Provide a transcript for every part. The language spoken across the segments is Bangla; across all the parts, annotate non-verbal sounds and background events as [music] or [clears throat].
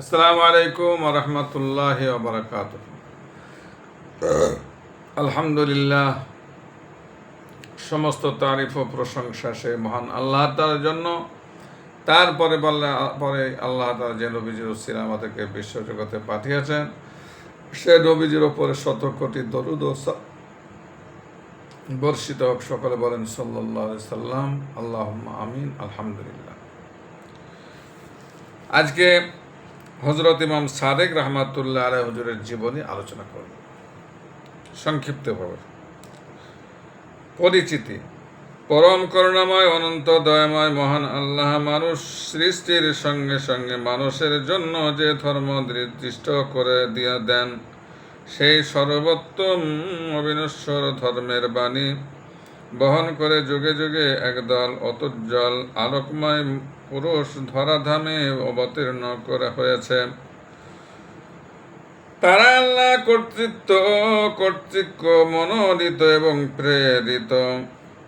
আসসালামু আলাইকুম রহমতুল্লাহ বারকাত আলহামদুলিল্লাহ, সমস্ত তারিফ ও প্রশংসা সে মহান আল্লাহ তার জন্য। তারপরে বললে, পরে আল্লাহ তার যে নবীজির উসির আমাদেরকে বিশ্বজগতে পাঠিয়েছেন, সে নবীজির ওপরে শত কোটি দরুদ ও বর্ষিত হোক, সকলে বলেন সাল্লাহ সাল্লাম আল্লাহ আমিন, আলহামদুলিল্লাহ। আজকে হজরত ইমাম সাদেক রহমাতুল্লাহ আলাই হজুরের জীবনী আলোচনা করব। সংক্ষিপ্তভাবে। পরিচিতি। পরম করুণাময়, অনন্ত দয়াময়, মহান আল্লাহ মানুষ সৃষ্টির সঙ্গে সঙ্গে মানুষের জন্য যে ধর্ম নির্দিষ্ট করে দিয়া দেন, সেই সর্বোত্তম অবিনশ্বর ধর্মের বাণী বহন করে যুগে যুগে একদল অতুজ্জ্বল আলোকময় পুরুষ ধরাধামে অবতীর্ণ করা হয়েছে। তারা আল্লাহ কর্তৃত্ব কর্তৃক মনোনীত এবং প্রেরিত।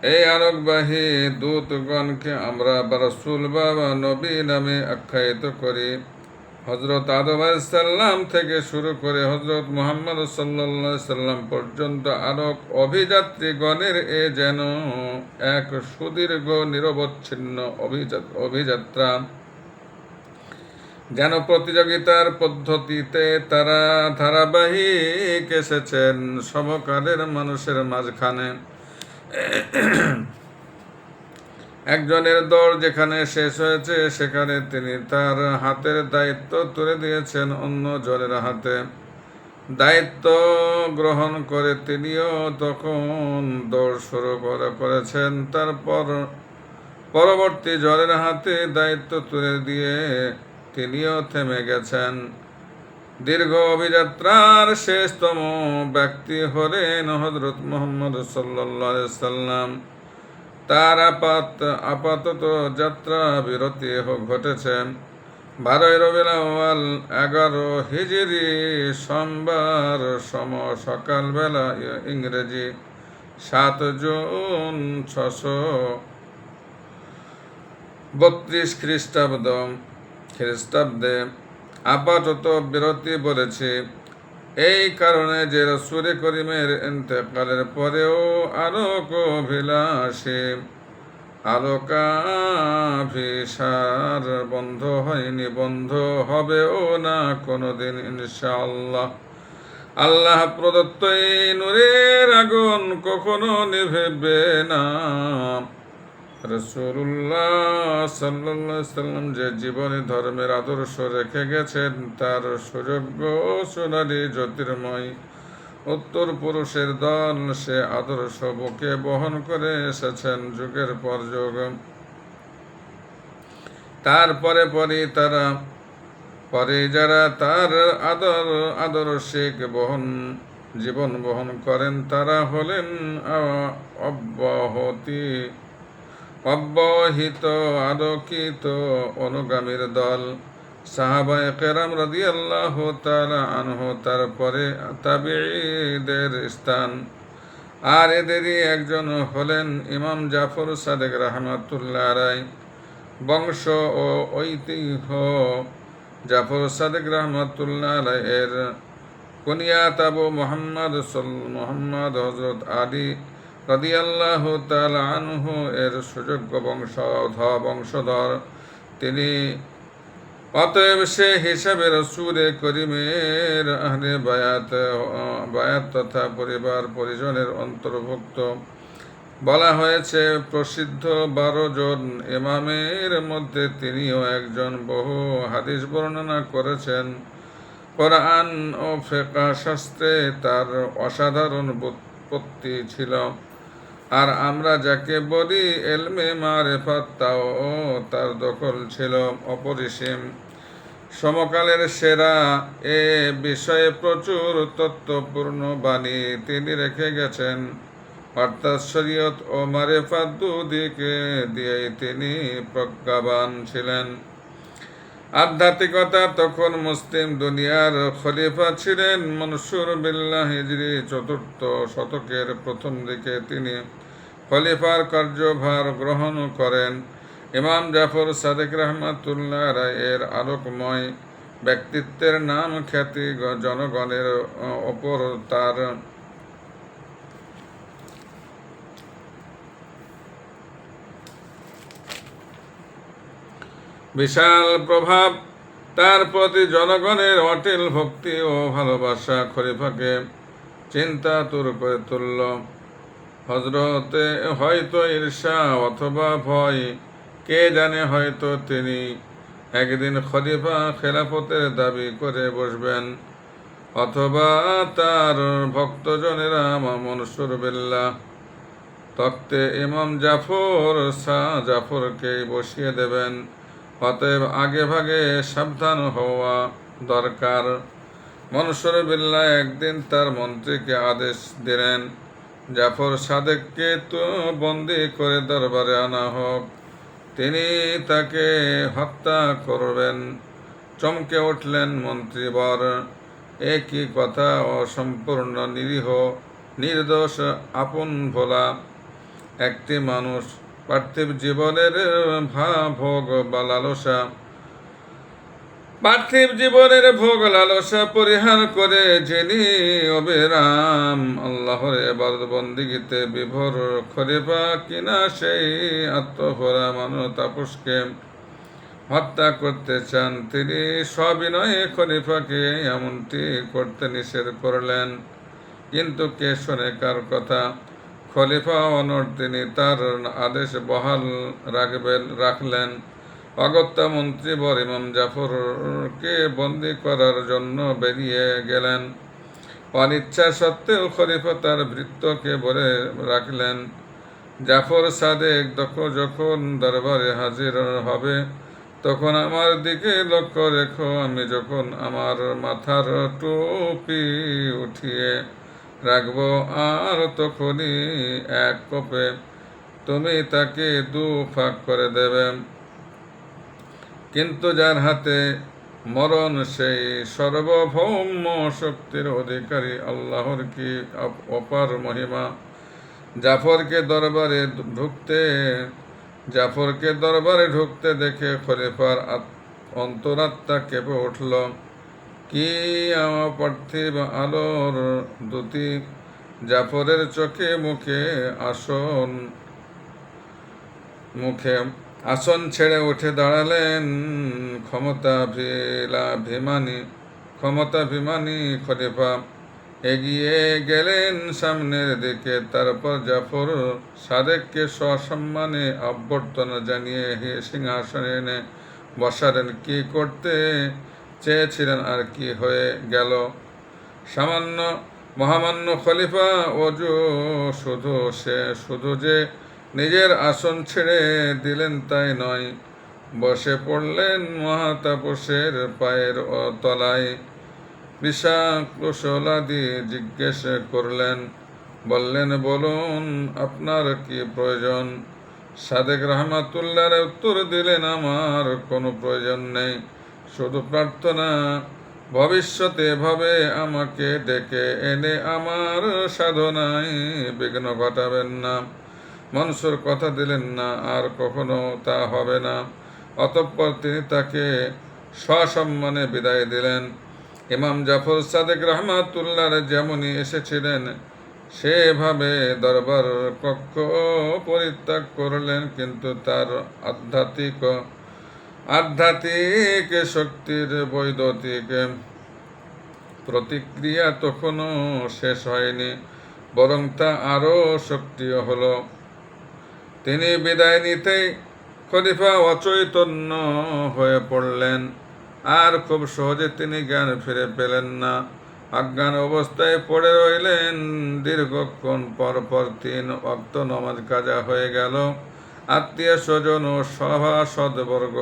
এই আলোকবাহী দূতগণকে আমরা বা রসুল বা নবী নামে আখ্যায়িত করি। হজরত আদম সাল্লাম থেকে শুরু করে হজরত মোহাম্মদ সাল্লা সাল্লাম পর্যন্ত আলোক অভিযাত্রীগণের এ যেন এক সুদীর্ঘ নিরবচ্ছিন্ন অভিযাত অভিযাত্রা। যেন প্রতিযোগিতার পদ্ধতিতে তারা ধারাবাহিক এসেছেন সমকালের মানুষের মাঝখানে। একজনের দৌড় যেখানে শেষ হয়েছে, সেখানে তিনি তার হাতের দায়িত্ব তুলে দিয়েছেন অন্য জনের হাতে। দায়িত্ব গ্রহণ করে তিনিও তখন দৌড় শুরু করে করেছেন। তারপর পরবর্তী জলের হাতে দায়িত্ব তুলে দিয়ে তিনিও থেমে গেছেন। দীর্ঘ অভিযাত্রার শেষতম ব্যক্তি হলেন হজরত মোহাম্মদ সাল্লা সাল্লাম। তার আপাত, আপাতত যাত্রা বিরতি ঘটেছে। বারোই রবিউল আউয়াল এগারো হিজরি, সোমবার সম সকালবেলা ইংরেজি, সাত জুন ছশো বত্রিশ খ্রিস্টাব্দ, খ্রিস্টাব্দে আপাতত বিরতি বলেছি। এই কারণে যে রসুল করিমের ইন্তেকালের পরেও আলোক অভিলাষী আলোকাভিসার বন্ধ হয়নি, বন্ধ হবেও না কোনোদিন ইনশাআল্লাহ। আল্লাহ প্রদত্ত নূরের আগুন কখনো নিভেবে না। যে জীবনে ধর্মের আদর্শ রেখে গেছেন, তার সুযোগ্য সোনালী জ্যোতির্ময় উত্তর পুরুষের দল, সে আদর্শ বুকে বহন করে এসেছেন যুগের পর যুগ। তারপরে পরে তারা, পরে যারা তার আদর, আদর্শিক বহন, জীবন বহন করেন, তারা হলেন অব্যাহতি অব্যাহিত, আলোকিত, অনুগামীর দল। সাহাবায়ে কেরাম রাদিয়াল্লাহু তাআলা আনহু তারপরে তাবিঈদের স্থান। আর এদেরই একজন হলেন ইমাম জাফর সাদেক রহমাতুল্লাহ রায় বংশ ও ঐতিহ্য। জাফর সাদেক রহমাতুল্লাহ রায় এর কুনিয়াত আবু মোহাম্মদ মোহাম্মদ হজরত আলী রাদিয়াল্লাহু তাআলা আনহু এর সুযোগ্য বংশধর বংশধর। তিনি অতএব সে হিসাবে রসুরে করিমের আহলে বায়াত বায়াত তথা পরিবার পরিজনের অন্তর্ভুক্ত। বলা হয়েছে, প্রসিদ্ধ বারো জন ইমামের মধ্যে তিনিও একজন বহু হাদিস বর্ণনা করেছেন। কোরআন ও ফেকা শাস্ত্রে তার অসাধারণ বুৎপত্তি ছিল। আর আমরা যাকে বলি এলমে মারেফাত তাও তার দখল ছিল অপরিসীম। সমকালের সেরা এ বিষয়ে প্রচুর তত্ত্বপূর্ণ বাণী তিনি রেখে গেছেন। অর্থাৎ শরীয়ত ও মারেফাত দুদিকে দিয়েই তিনি প্রজ্ঞাবান ছিলেন। আধ্যাত্মিকতা তখন মুসলিম দুনিয়ার খলিফা ছিলেন। মনসুর বিল্লাহ হিজরি চতুর্থ শতকের প্রথম দিকে তিনি খলিফার কার্যভার গ্রহণ করেন। ইমাম জাফর সাদেক রহমাতুল্লাহ রায়ের আলোকময় ব্যক্তিত্বের নাম খ্যাতি জনগণের ওপর তার বিশাল প্রভাব। তার প্রতি জনগণের অটল ভক্তি ও ভালোবাসা খলিফাকে চিন্তাতুর করে তুলল। হজরতে হয়তো ঈর্ষা অথবা ভয়, কে জানে হয়তো তিনি একদিন খলিফা খেলাফতের দাবি করে বসবেন, অথবা তার ভক্তজনেরা মনসুর বিল্লাহ তক্তে ইমাম জাফর, শাহ জাফরকে বসিয়ে দেবেন। অতএব আগে ভাগে সাবধান হওয়া দরকার। মনসুর বিল্লা একদিন তার মন্ত্রীকে আদেশ দিলেন জাফর সাদেককে তো বন্দি করে দরবারে আনা হোক। তিনি তাকে হত্যা করবেন। চমকে উঠলেন মন্ত্রীবর। এ কি কথা অসম্পূর্ণ, নিরীহ, নির্দোষ, আপন ভোলা। একটি মানুষ পার্থিব জীবনের ভা ভোগ বা লালসা পার্থিব জীবনের ভোগ লালসা পরিহার করে যিনি অবিরাম আল্লাহর এবার বন্দিগিতে বিভোর খরিফা কিনা সেই আত্মভরা মানব তাপসকে হত্যা করতে চান। তিনি সবিনয়ে খলিফাকে এমনটি করতে নিষেধ করলেন। কিন্তু কে শোনে কার কথা? খলিফা অনর তিনি তার আদেশ বহাল রাখবেন রাখলেন। অগত্যা মন্ত্রী বর ইমাম জাফরকে বন্দি করার জন্য বেরিয়ে গেলেন। অনিচ্ছা সত্ত্বেও খলিফা তার ভৃত্যকে বলে রাখলেন, জাফর সাদেক যখন দরবারে হাজির হবে, তখন আমার দিকে লক্ষ্য রেখো। আমি যখন আমার মাথার টুপি উঠিয়ে রাখব, আর তখনই এক কোপে তুমি তাকে দু ফাঁক করে দেবে। কিন্তু যার হাতে মরণ সেই সর্বভৌম শক্তির অধিকারী, আল্লাহর কি অপার মহিমা? জাফরকে দরবারে ঢুকতে, জাফরকে দরবারে ঢুকতে দেখে খলিফার অন্তরাত্মা কেঁপে উঠল। কি আমার পার্থিব আলোর দুটি জাফরের চোখে মুখে আসন, মুখে আসন ছেড়ে উঠে দাঁড়ালেন ক্ষমতা ভিমানী ক্ষমতা ভিমানী খলিফা। এগিয়ে গেলেন সামনের দিকে, তারপর জাফর সাদেককে সসম্মানে অভ্যর্থনা জানিয়ে হে সিংহাসনে এনে বসালেন। কি করতে চেয়েছিলেন আর কি হয়ে গেল? সামান্য মহামান্য খলিফা, অজু শুধু সে, শুধু যে নিজের আসন ছেড়ে দিলেন তাই নয়। বসে পড়লেন মহাতাপসের পায়ের তলায়। বিষা জিজ্ঞেস করলেন, বললেন, বলুন, আপনার কি প্রয়োজন? সাদেক রহমাতুল্লাহর উত্তর দিলেন, আমার কোনো প্রয়োজন নেই। শুধু প্রার্থনা, ভবিষ্যতে ভাবে আমাকে ডেকে এনে আমার সাধনায় বিঘ্ন ঘটাবেন না। মনসুর কথা দিলেন না, আর কখনো তা হবে না। অতঃপর তিনি তাকে সসম্মানে বিদায় দিলেন। ইমাম জাফর সাদেক রহমাতুল্লাহ যেমনই এসেছিলেন, সেভাবে দরবার কক্ষ পরিত্যাগ করলেন, কিন্তু তার আধ্যাত্মিক আধ্যাত্মিক শক্তির বৈদ্যুতিক প্রতিক্রিয়া তখনও শেষ হয়নি, বরং তা আরও সক্রিয় হলো। তিনি বিদায় নিতেই খলিফা অচৈতন্য হয়ে পড়লেন। আর খুব সহজে তিনি জ্ঞান ফিরে পেলেন না। অজ্ঞান অবস্থায় পড়ে রইলেন। দীর্ঘক্ষণ পর পর তিন অক্ত নমাজ কাজা হয়ে গেল। আত্মীয় স্বজন ও সভাসদবর্গ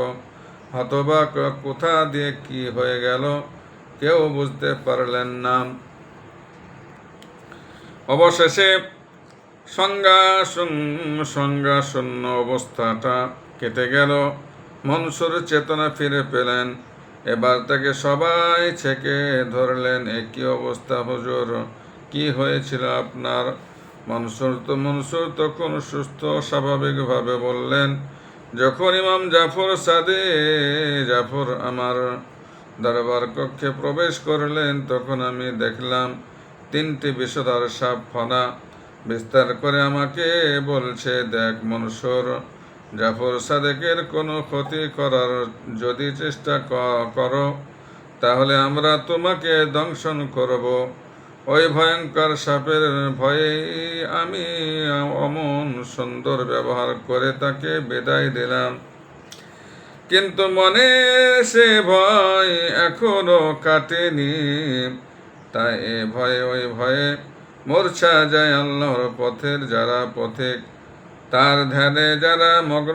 হতবাক, কোথা দিয়ে কি হয়ে গেল কেউ বুঝতে পারলেন না। অবশেষে সংজ্ঞা সংজ্ঞাশূন্য অবস্থাটা কেটে গেল। মনসুর চেতনা ফিরে পেলেন। এবার তাকে সবাই ছেকে ধরলেন, একই অবস্থা হুজুর। কি হয়েছিল আপনার? মনসুর তো, মনসুর তখন সুস্থ, স্বাভাবিকভাবে বললেন, যখন ইমাম জাফর সাদে, জাফর আমার দরবার কক্ষে প্রবেশ করলেন, তখন আমি দেখলাম তিনটি বিষধর সাপ ফনা। বিস্তার করে আমাকে বলছে, দেখ মনসুর, জাফর সাদেকের কোনো ক্ষতি করার যদি চেষ্টা করো, তাহলে আমরা তোমাকে দংশন করব। ওই ভয়ঙ্কর সাপের ভয়ে আমি অমন সুন্দর ব্যবহার করে তাকে বিদায় দিলাম। কিন্তু মনে সে ভয় এখনও কাটেনি। তাই এ ভয়ে, ওই ভয়ে মূর্ছা যায় আল্লাহর পথের, যারা পথে, তার ধ্যানে যারা মগ্ন,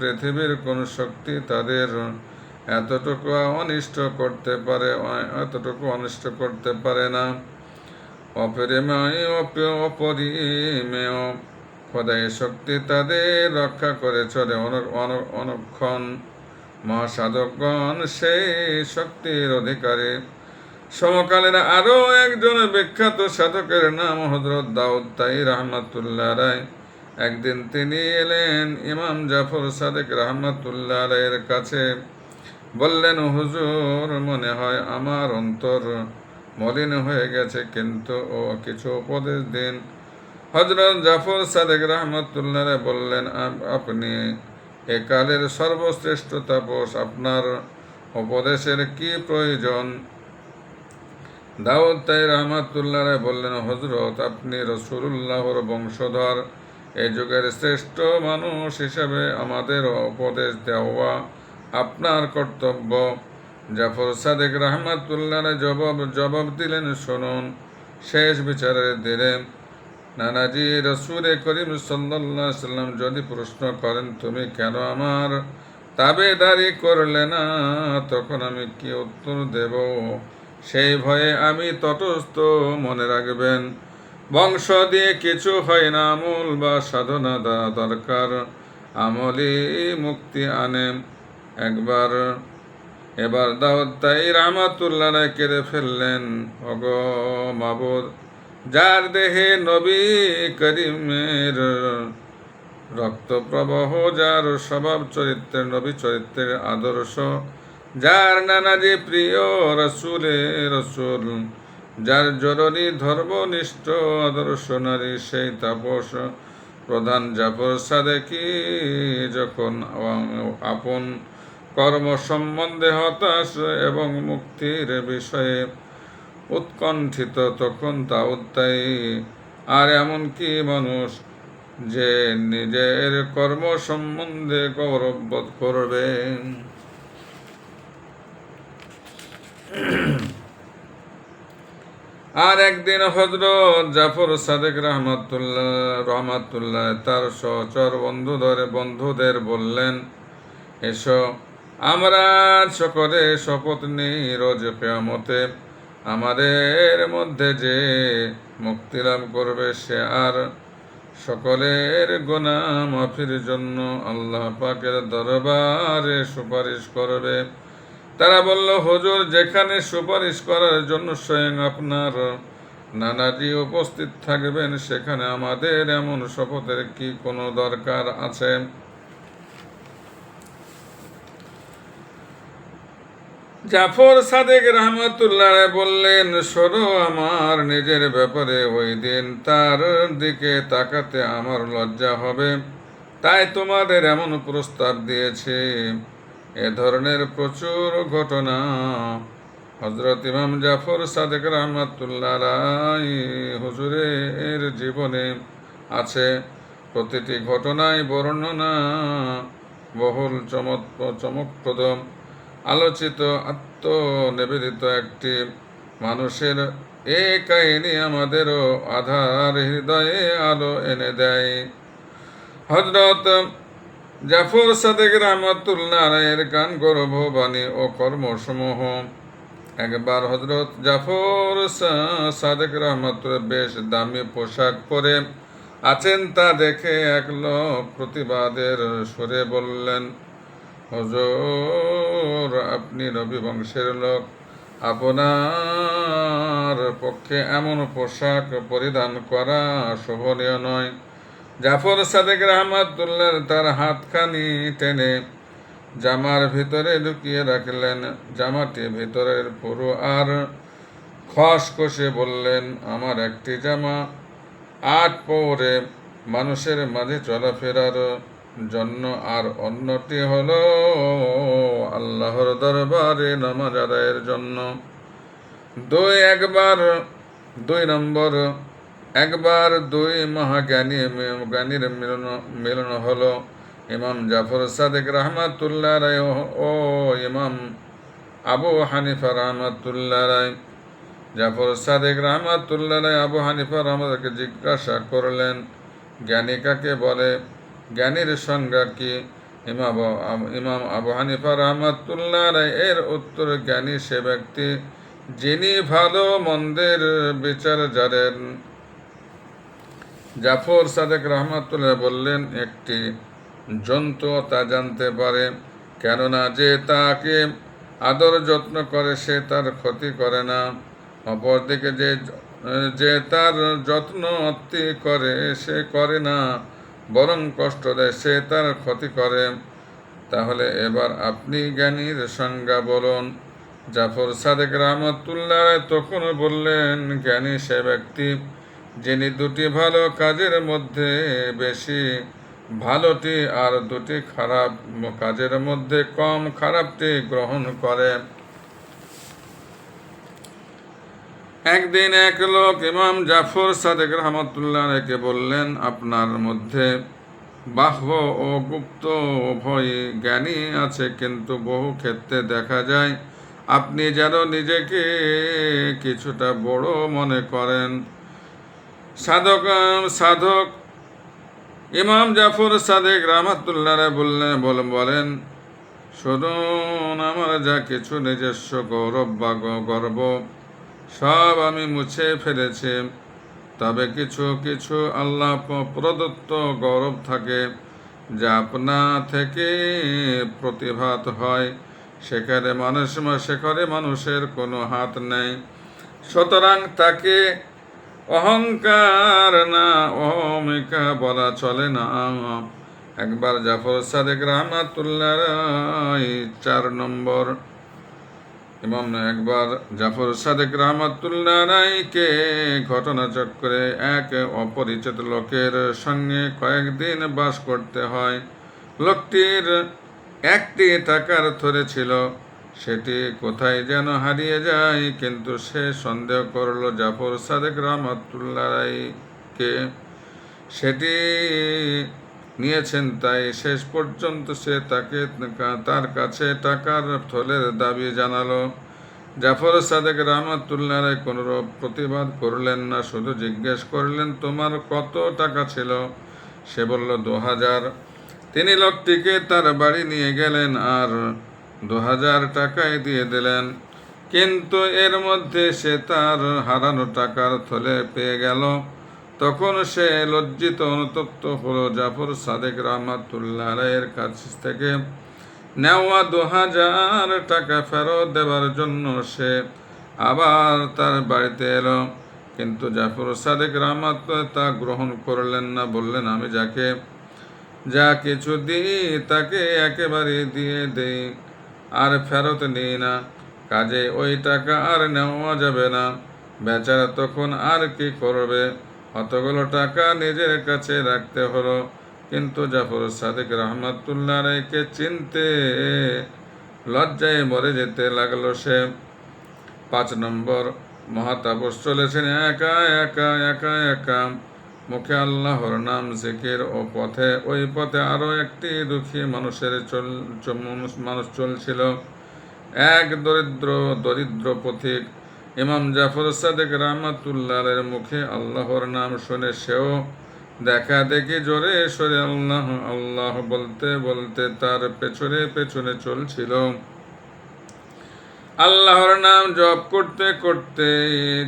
পৃথিবীর কোন শক্তি তাদের এতটুকু অনিষ্ট করতে পারে, এতটুকু অনিষ্ট করতে পারে না। অপরিমেয়, অপ- অপরিমেয়, খোদাই শক্তি তাদের রক্ষা করে চলে। অন- অন- অনুক্ষণ মহাসাধকগণ সেই শক্তির অধিকারী। সমকালীন আরও একজন বিখ্যাত সাধকের নাম হজরত দাউদ তাই রহমাতুল্লাহ রায় একদিন তিনি এলেন ইমাম জাফর সাদেক রহমাতুল্লাহ রায়ের কাছে। বললেন, হুজুর, মনে হয় আমার অন্তর মলিন হয়ে গেছে, কিন্তু ও কিছু উপদেশ দিন। হজরত জাফর সাদেক রহমতুল্লাহ বললেন, "আপ- আপনি একালের সর্বশ্রেষ্ঠ তাপস, আপনার উপদেশের কি প্রয়োজন? দাউদ তাই রহমাতুল্লাহ বললেন হজরত আপনি রসুল্লাহর বংশধর। এই যুগের শ্রেষ্ঠ মানুষ হিসেবে আমাদের উপদেশ দেওয়া আপনার কর্তব্য। জাফর সাদেক রহমাতুল্লাহ জবাব জবাব দিলেন, শুনুন, শেষ বিচারের দিলেন নানাজি রসুরে করিম সাল্লাহ সাল্লাম যদি প্রশ্ন করেন, তুমি কেন আমার তাবেদারি করলে না? তখন আমি কি উত্তর দেব? সেই ভয়ে আমি তটস্থ মনে রাখবেন। বংশ দিয়ে কিছু হয় না আমল বা সাধনা দ্বারা দরকার। আমলি মুক্তি আনে। একবার, এবার দাউদ তাই রামাতুল্লাহ কেড়ে ফেললেন। অগ মাবুদ, যার দেহে নবী করিমের রক্ত প্রবাহ যার স্বভাব চরিত্রের, নবী চরিত্রের আদর্শ যার নানাজি প্রিয় রসুলে রসুল, যার জরুরি ধর্মনিষ্ঠ আদর্শ নারী সেই তাপস প্রধান জাফর সাদেকি যখন আপন কর্ম সম্বন্ধে হতাশ এবং মুক্তির বিষয়ে উৎকণ্ঠিত, তখন তা তাই আর এমন কি মানুষ যে নিজের কর্ম সম্বন্ধে গৌরববোধ করবে? [clears throat] আর একদিন হজরত জাফর সাদেক রহমাতুল্লাহ রহমাতুল্লাহ তার সচর বন্ধুদের বন্ধুদের বললেন, এসো, আমরা সকলে শপথ নেই রোজ কেয়ামতে। আমাদের মধ্যে যে মুক্তি লাভ করবে সে আর সকলের গোনা মাফির জন্য আল্লাহ পাকের দরবারে সুপারিশ করবে। তারা বলল, হুজুর, যেখানে সুপারিশ করার জন্য স্বয়ং আপনার নানাজি উপস্থিত থাকবেন, সেখানে আমাদের এমন শপথের কি কোনো দরকার আছে? জাফর সাদেক রহমতুল্লাহ বললেন সরো আমার নিজের ব্যাপারে ওই দিন তার দিকে তাকাতে আমার লজ্জা হবে। তাই তোমাদের এমন প্রস্তাব দিয়েছি। ধরনের প্রচুর ঘটনা হজরত ইমাম জাফর সাদেক রহমতুল্লাহ রায় হুজুরের জীবনে আছে। প্রতিটি ঘটনায় বর্ণনা বহুল চমৎ চমকপ্রদ। আলোচিত, আত্মনিবেদিত একটি মানুষের এ কাহিনী আমাদেরও আধার হৃদয়ে আলো এনে দেয়। হজরত জাফর সাদেক রহমতুল্লাহ রায়ের গান গৌরব বাণী ও কর্মসমূহ। একবার হজরত জাফর সাদেক রহমতুল্লাহ বেশ দামি পোশাক পরে আছেন তা দেখে এক লোক প্রতিবাদের সরে বললেন, হজর, আপনি নবী বংশের লোক। আপনার পক্ষে এমন পোশাক পরিধান করা শোভনীয় নয়। জাফর সাদেক রহমাতুল্লাহ তার হাতখানি টেনে জামার ভিতরে ঢুকিয়ে রাখলেন। জামাটি ভিতরের পুরো আর খস কষে বললেন, আমার একটি জামা, আট পৌরে মানুষের মাঝে চলাফেরার জন্য, আর অন্যটি হল আল্লাহর দরবারে নামাজ আদায়ের জন্য। দুই একবার, দুই নম্বর একবার দুই মহাজ্ঞানী জ্ঞানীর মিলন মিলন হলো। ইমাম জাফর সাদেক রহমাতুল্লাহ রায় ও- ইমাম আবু হানিফা রহমাতুল্লাহ রায়। জাফর সাদেক রহমাতুল্লাহ রায় আবু হানিফা রহমাদকে জিজ্ঞাসা করলেন, জ্ঞানী কাকে বলে? জ্ঞানীর সংজ্ঞা কি? ইমাম ইমাম আবু হানিফা রহমাতুল্লাহ রায় এর উত্তর, জ্ঞানী সে ব্যক্তি যিনি ভালো মন্দের বিচার জানেন। জাফর সাদেক রহমাতুল্লাহ বললেন, একটি জন্তু তা জানতে পারে, কেননা যে তাকে আদর যত্ন করে, সে তার ক্ষতি করে না। অপরদিকে যে যে তার যত্ন অতি করে, সে করে না, বরং কষ্ট দেয়, সে তার ক্ষতি করে। তাহলে এবার আপনি জ্ঞানীর সংজ্ঞা বলুন। জাফর সাদেক রহমতুল্লাহ তখন বললেন, জ্ঞানী সে ব্যক্তি যিনি দুটি ভালো কাজের মধ্যে বেশি, ভালোটি আর দুটি খারাপ কাজের মধ্যে কম খারাপটি গ্রহণ করে। একদিন এক লোক ইমাম জাফর সাদেক রহমতুল্লাহকে বললেন, আপনার মধ্যে বাহ্য ও গুপ্ত উভয় জ্ঞানী আছে, কিন্তু বহু ক্ষেত্রে দেখা যায় আপনি যেন নিজেকে কিছুটা বড় মনে করেন। সাধক সাধক। ইমাম জাফর সাদেক রহমতুল্লাহ বললেন, বল- বলেন, শুনুন, আমার যা কিছু নিজস্ব গৌরব বা গর্ব, সব আমি মুছে ফেলেছি। তবে কিছু কিছু আল্লাহ প্রদত্ত গৌরব থাকে, যা আপনা থেকে প্রতিভাত হয়। সেখানে মানুষ, সেখানে মানুষের কোনো হাত নেই। সুতরাং তাকে অহংকার না, অহমিকা বলা চলে না। একবার জাফর সাদেক রহমাতুল্লাহ চার নম্বর ইমাম একবার জাফর সাদেক রহমাতুল্লাহ রায়কে ঘটনাচক্রে এক অপরিচিত লোকের সঙ্গে কয়েকদিন বাস করতে হয়। লোকটির একটি টাকার থরে ছিল। সেটি কোথায় যেন হারিয়ে যায়, কিন্তু সে সন্দেহ করল জাফর সাদেক রহমাতুল্লাহ রায়কে সেটি নিয়েছেন, তাই শেষ পর্যন্ত সে তাকে তার কাছে টাকার থলের দাবি জানালো। জাফর সাদেক রহমাতুল্লাহ রায় কোনো প্রতিবাদ করলেন না, শুধু জিজ্ঞেস করলেন, তোমার কত টাকা ছিল? সে বলল, দু হাজার। তিনি লোকটিকে তার বাড়ি নিয়ে গেলেন, আর দু হাজার টাকায় দিয়ে দিলেন। কিন্তু এর মধ্যে সে তার হারানো টাকার থলে পেয়ে গেল। তখন সে লজ্জিত অনুতপ্ত হলো জাফর সাদেক রহমাতুল্লাহ রায়ের কাছ থেকে। নেওয়া দু হাজার টাকা ফেরত দেওয়ার জন্য সে আবার তার বাড়িতে এলো। কিন্তু জাফর সাদেক রহমাত তা গ্রহণ করলেন না, বললেন, আমি যাকে, যা কিছু দিই তাকে একেবারে দিয়ে দেই। আর ফেরত নিই না। কাজে ওই টাকা আর নেওয়া যাবে না। বেচারা তখন আর কি করবে? অতগুলো টাকা নিজের কাছে রাখতে হলো। কিন্তু জাফর সাদেক রহমাতুল্লাহ রায়কে চিনতে লজ্জায় মরে যেতে লাগল সে। পাঁচ নম্বর, মহাতাপস চলেছেন একা একা একা একা। মুখে আল্লাহর নাম, জিকির ও পথে, ওই পথে আরও একটি দুঃখী মানুষের চল মানুষ চলছিল। এক দরিদ্র দরিদ্র পথিক ইমাম জাফর সাদেক রহমাতুল্লাহের মুখে আল্লাহর নাম শুনে সেও দেখা দেখি জোরে সরে আল্লাহ আল্লাহ বলতে বলতে তার পেছনে পেছনে চলছিল। আল্লাহর নাম জপ করতে করতে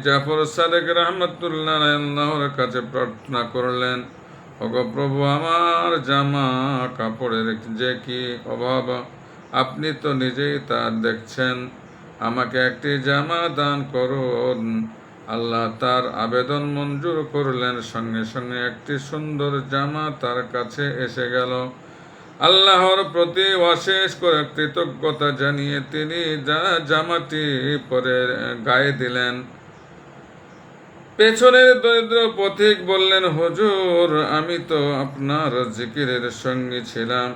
জাফর সাদেক রহমতুল্লাহ কাছে প্রার্থনা করলেন, ওগো প্রভু, আমার জামা কাপড়ের যে কি অভাব? আপনি তো নিজেই তা দেখছেন। আমাকে একটি জামা দান করুন। আল্লাহ তার আবেদন মঞ্জুর করলেন। সঙ্গে সঙ্গে একটি সুন্দর জামা তার কাছে এসে গেল। আল্লাহর প্রতি অশেষ করে কৃতজ্ঞতা জানিয়ে তিনি যা জামাটি পরে গায়ে দিলেন। পেছনের দরিদ্র পথিক বললেন, হুজুর, আমি তো আপনার জিকিরের সঙ্গী ছিলাম।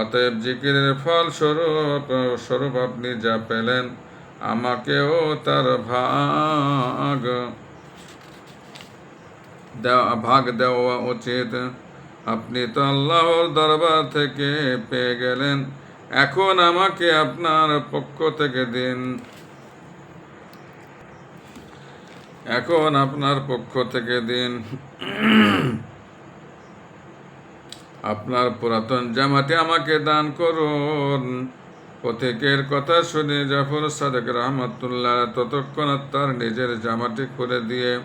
অতএব জিকিরের ফল স্বরূপ স্বরূপ আপনি যা পেলেন, আমাকেও তার ভাগ দেওয়া ভাগ দেওয়া উচিত। আপনি তো আল্লাহর দরবার থেকে পেয়ে গেলেন। এখন আমাকে আপনার পক্ষ থেকে দিন। এখন আপনার পক্ষ থেকে দিন। আপনার পুরাতন জামাটি আমাকে দান করুন। পথিকের কথা শুনে জাফর সাদেক রহমতুল্লাহ ততক্ষণ তার নিজের জামাটি খুলে দিয়ে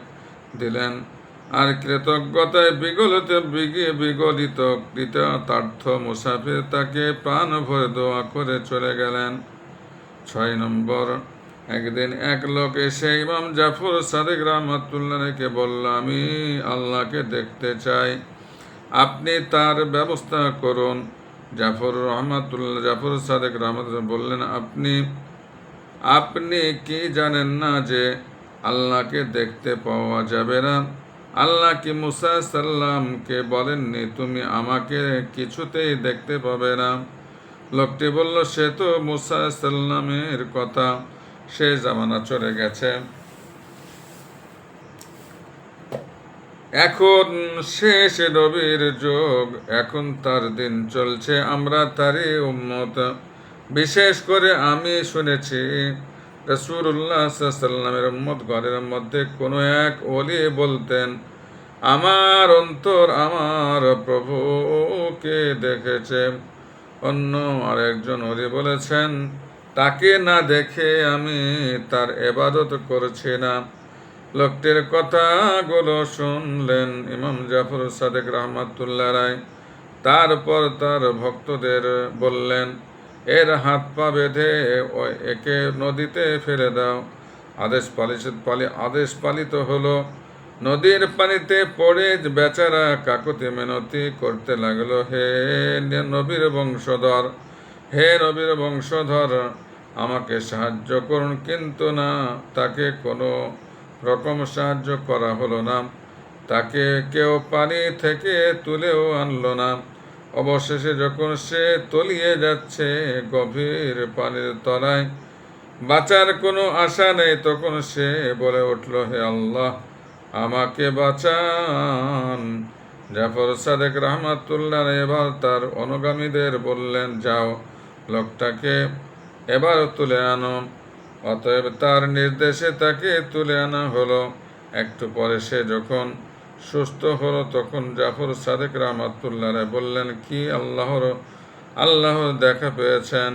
দিলেন। আর কৃতজ্ঞতায় বিগলিত বিগে বিগলিত কৃতার্থ মুসাফির তাকে প্রাণ ভরে দোয়া করে চলে গেলেন। ছয় নম্বর, একদিন এক লোক এসে ইমাম জাফর সাদেক রহমতুল্লাহকে বলল, আমি আল্লাহকে দেখতে চাই, আপনি তার ব্যবস্থা করুন। জাফর রহমাতুল্লাহ, জাফর সাদেক রহমতুল্লাহ বললেন, আপনি আপনি কি জানেন না যে আল্লাহকে দেখতে পাওয়া যাবে না? আল্লাহ কি মুসা সাল্লামকে বলেননি, তুমি আমাকে কিছুতেই দেখতে পাবে না। লোকটি বলল, সে তো মুসা সাল্লামের কথা। সে জামানা চলে গেছে। এখন শেষ নবীর যোগ। এখন তার দিন চলছে। আমরা তারই উম্মত। বিশেষ করে আমি শুনেছি রসুল্লাহ সাল্লামের উম্মত ঘরের মধ্যে কোনো এক ওলি বলতেন, আমার অন্তর আমার প্রভুকে দেখেছে। অন্য আরেকজন ওলি বলেছেন, তাকে না দেখে আমি তার এবাদত করছি না। লোকটির কথাগুলো শুনলেন ইমাম জাফর সাদেক রহমাতুল্লাহ রায় তারপর তার ভক্তদের বললেন এর হাত পা বেঁধে একে নদীতে ফেলে দাও। আদেশ পালিত, পালি, আদেশ পালিত হলো। নদীর পানিতে পড়ে বেচারা কাকতি মেনতি করতে লাগল। হে নবীর বংশধর, হে নবীর বংশধর, আমাকে সাহায্য করুন। কিন্তু না, তাকে কোনো রকম সাহায্য করা হলো না। তাকে কেউ পানি থেকে তুলেও আনলো না। অবশেষে যখন সে তলিয়ে যাচ্ছে গভীর পানির তলায়, বাঁচার কোনো আশা নেই, তখন সে বলে উঠল, হে আল্লাহ, আমাকে বাঁচান। জাফর সাদেক রহমাতুল্লাহ এবার তার অনুগামীদের বললেন, যাও, লোকটাকে এবার তুলে আনো। অতএব তার নির্দেশে তাকে তুলে আনা হলো। একটু পরে সে যখন সুস্থ হলো তখন জাফর সাদেক রহমাতুল্লাহ বললেন, কি আল্লাহর আল্লাহর দেখা পেয়েছেন?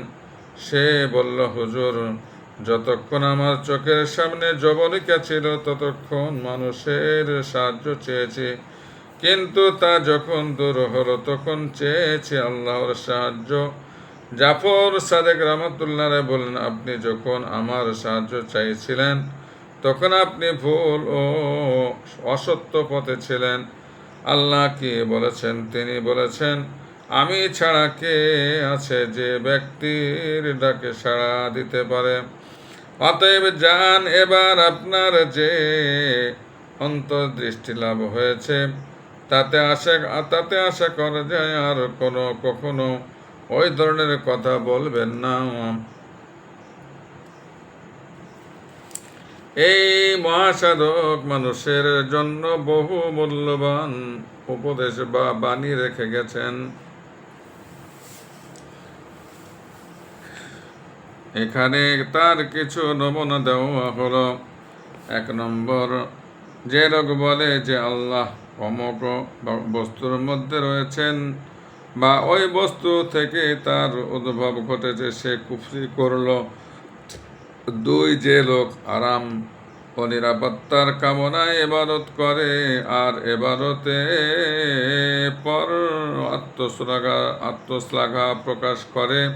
সে বলল, হুজুর, যতক্ষণ আমার চোখের সামনে জবনিকা ছিল, ততক্ষণ মানুষের সাহায্য চেয়েছি। কিন্তু তা যখন দূর হলো, তখন চেয়েছি আল্লাহর সাহায্য। জাফর সাদেক রহমতুল্লাহ বললেন, আপনি যখন আমার সাহায্য চাইছিলেন তখন আপনি ভুল ও অসত্য পথে ছিলেন। আল্লাহ কি বলেছেন, তিনি বলেছেন, আমি ছাড়া কে আছে যে ব্যক্তির ডাকে সাড়া দিতে পারে? অতএব যান এবার আপনার যে অন্তর্দৃষ্টি লাভ হয়েছে, তাতে আশা তাতে আশা করা যায় আর কোনো কখনো ওই ধরনের কথা বলবেন না। এই মহাসাধক মানুষের জন্য বহু মূল্যবান উপদেশ বা বাণী রেখে গেছেন। এখানে তার কিছু নমুনা দেওয়া হলো। এক নম্বর, যে লোক বলে যে আল্লাহ অমক বস্তুর মধ্যে রয়েছেন বা ওই বস্তু থেকে তার উদ্ভব ঘটেছে, সে কুফরি করল। দুই যে লোক আরাম ও নিরাপত্তার কামনায় এবারত করে, আর এবারতে পর আত্মশ্লাঘা আত্মশ্লাঘা প্রকাশ করে,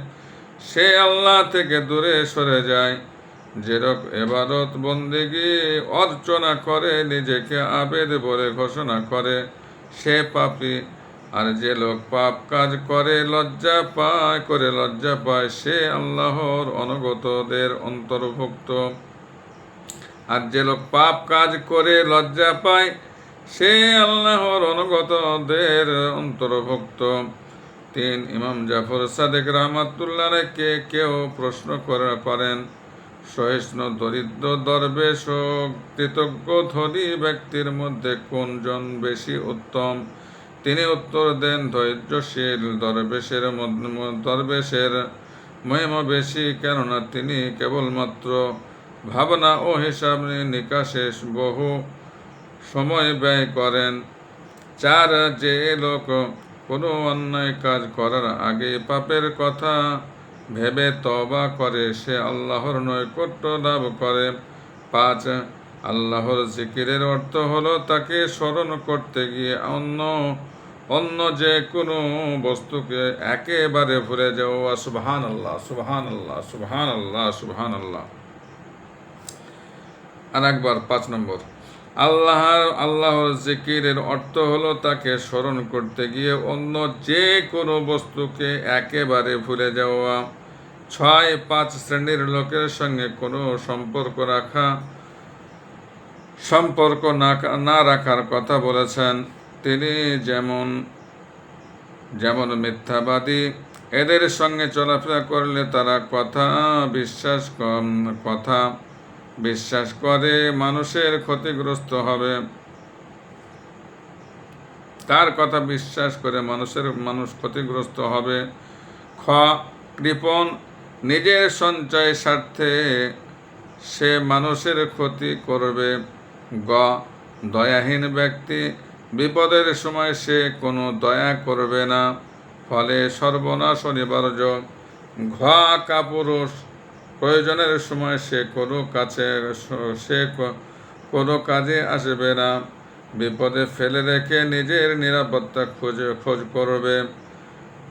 সে আল্লাহ থেকে দূরে সরে যায়। যেরক এবারত বন্দিগি অর্চনা করে, নিজেকে আবেদ বলে ঘোষণা করে, সে পাপি আর যে লোক পাপ কাজ করে, লজ্জা পায়, করে লজ্জা পায়, সে আল্লাহর অনগতদের অন্তর্ভুক্ত। আর যে লোক পাপ কাজ করে, লজ্জা পায়, সে আল্লাহর অনুগতদের অন্তর্ভুক্ত। তিন, ইমাম জাফর সাদেক রহমাতুল্লাহ কে কেউ প্রশ্ন করে- করেন সহিষ্ণু দরিদ্র দরবেশ কৃতজ্ঞ ধনী ব্যক্তির মধ্যে কোনজন বেশি উত্তম? তিনি উত্তর দেন, ধৈর্যশীল দরবেশের দরবেশের মহিমা বেশি, কেননা তিনি কেবলমাত্র ভাবনা ও হিসাব নিকাশে বহু সময় ব্যয় করেন। চার, যে লোক কোনো অন্যায় কাজ করার আগে পাপের কথা ভেবে তবা করে, সে আল্লাহর নৈকট্য লাভ করে। পাঁচ আল্লাহর জিকিরের অর্থ হলো তাকে স্মরণ করতে গিয়ে অন্য অন্য যে কোনো বস্তুকে একেবারে ভুলে যাওয়া সুবহান আল্লাহ সুবহান আল্লাহ সুবহান আল্লাহ সুবহান আল্লাহ আর একবার পাঁচ নম্বর। আল্লাহর আল্লাহর জিকিরের অর্থ হলো তাকে স্মরণ করতে গিয়ে অন্য যে কোনো বস্তুকে একেবারে ভুলে যাওয়া। ছয়, পাঁচ শ্রেণির লোকের সঙ্গে কোনো সম্পর্ক রাখা। সম্পর্ক না না রাখার কথা বলেছেন। তিনি যেমন যেমন মিথ্যাবাদী, এদের সঙ্গে চলাফেরা করলে তারা কথা বিশ্বাস কথা বিশ্বাস করে মানুষের ক্ষতিগ্রস্ত হবে। তার কথা বিশ্বাস করে মানুষের, মানুষ ক্ষতিগ্রস্ত হবে। খ, কৃপণ, নিজের সঞ্চয় স্বার্থে সে মানুষের ক্ষতি করবে। গ দয়াহীন ব্যক্তি, বিপদের সময় সে কোনো দয়া করবে না। ফলে সর্বনাশ অনিবার্য। ঘ কাপুরুষ, প্রয়োজনের সময় সে কোনো কাছে সে কোনো কাজে আসবে না। বিপদে ফেলে রেখে নিজের নিরাপত্তা খুঁজে, খোঁজ করবে।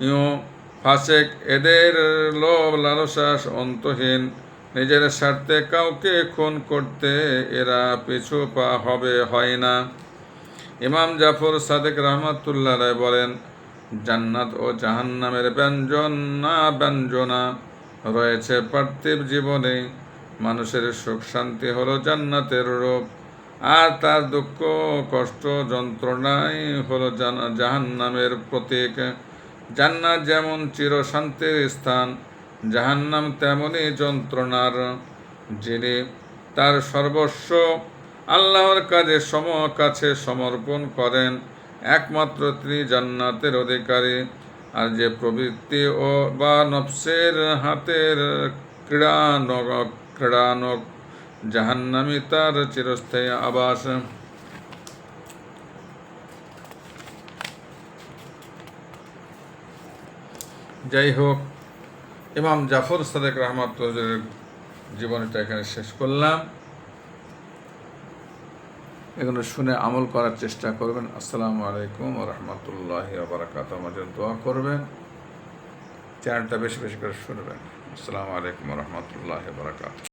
ইউ, ফাসেক, এদের লোভ লালসাস অন্তহীন। নিজের স্বার্থে কাউকে খুন করতে এরা পিছু পা হবে, হয় না। ইমাম জাফর সাদেক রহমাতুল্লাহ রায় বলেন, জান্নাত ও জাহান্নামের ব্যঞ্জন ব্যঞ্জনা রয়েছে পার্থিব জীবনে। মানুষের সুখ শান্তি হলো জান্নাতের রূপ। আর তার দুঃখ, কষ্ট, যন্ত্রণাই হলো জাহান্নামের প্রতীক। জান্নাত যেমন চিরশান্তির স্থান জাহান্নাম তেমনই যন্ত্রণার যিনি তার সর্বস্ব আল্লাহর কাজে সম কাছে সমর্পণ করেন, একমাত্র তিনি জান্নাতের অধিকারী। আর যে প্রবৃত্তি ও বা নফসের হাতের ক্রীড়ানক ক্রীড়ানক জাহান্নামি তার চিরস্থায়ী আবাস। যাই হোক ইমাম জাফর সাদেক রহমাতুল্লাহ জীবনীটা এখানে শেষ করলাম। এগুলো শুনে আমল করার চেষ্টা করবেন। আসসালামু আলাইকুম রহমতুল্লাহ বারাকাত আমাদের দোয়া করবেন। চ্যানেলটা বেশি বেশি করে শুনবেন। আসসালামু আলাইকুম রহমতুল্লাহ বারাকাত